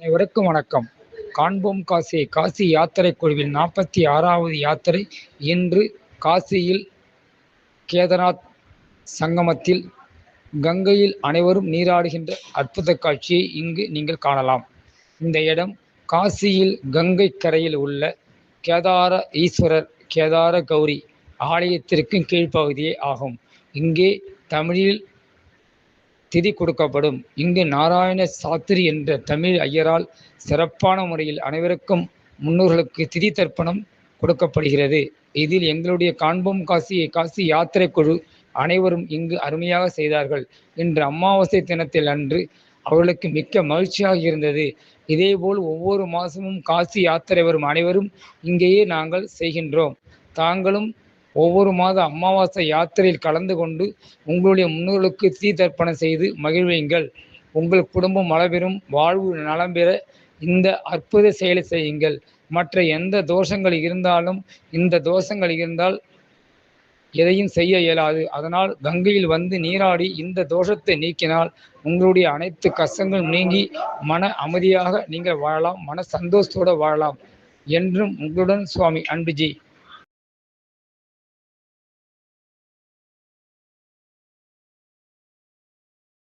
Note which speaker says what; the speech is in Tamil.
Speaker 1: அனைவருக்கும் வணக்கம். காண்போம் காசி காசி யாத்திரை குழுவின் நாற்பத்தி ஆறாவது யாத்திரை. இன்று காசியில் கேதநாத் சங்கமத்தில் கங்கையில் அனைவரும் நீராடுகின்ற அற்புத காட்சியை இங்கு நீங்கள் காணலாம். இந்த இடம் காசியில் கங்கை கரையில் உள்ள கேதார ஈஸ்வரர் கேதார கௌரி ஆலயத்திற்கும் கீழ்ப்பகுதியே ஆகும். இங்கே தமிழில் திதி கொடுக்கப்படும். இங்கு நாராயண சாத்திரி என்ற தமிழ் ஐயரால் சிறப்பான முறையில் அனைவருக்கும் முன்னோர்களுக்கு திதி தர்ப்பணம் கொடுக்கப்படுகிறது. இதில் எங்களுடைய காண்போம் காசி காசி யாத்திரை குழு அனைவரும் இங்கு அருமையாக செய்தார்கள். இன்று அமாவாசை தினத்தில் அன்று அவர்களுக்கு மிக்க மகிழ்ச்சியாக இருந்தது. இதேபோல் ஒவ்வொரு மாதமும் காசி யாத்திரை வரும் அனைவரும் இங்கேயே நாங்கள் செய்கின்றோம். தாங்களும் ஒவ்வொரு மாத அமாவாசை யாத்திரையில் கலந்து கொண்டு உங்களுடைய முன்னோர்களுக்கு தீ தர்ப்பணம் செய்து மகிழ்வீங்கள் உங்கள் குடும்பம் மலபெறும் வாழ்வு நலம் பெற இந்த அற்புத செயலை செய்யுங்கள். மற்ற எந்த தோஷங்கள் இருந்தாலும் இந்த தோஷங்கள் இருந்தால் எதையும் செய்ய இயலாது. அதனால் கங்கையில் வந்து நீராடி இந்த தோஷத்தை நீக்கினால் உங்களுடைய அனைத்து கஷ்டங்களும் நீங்கி மன அமைதியாக நீங்கள் வாழலாம் மன சந்தோஷத்தோடு வாழலாம். என்றும் உங்களுடன் சுவாமி அன்புஜி.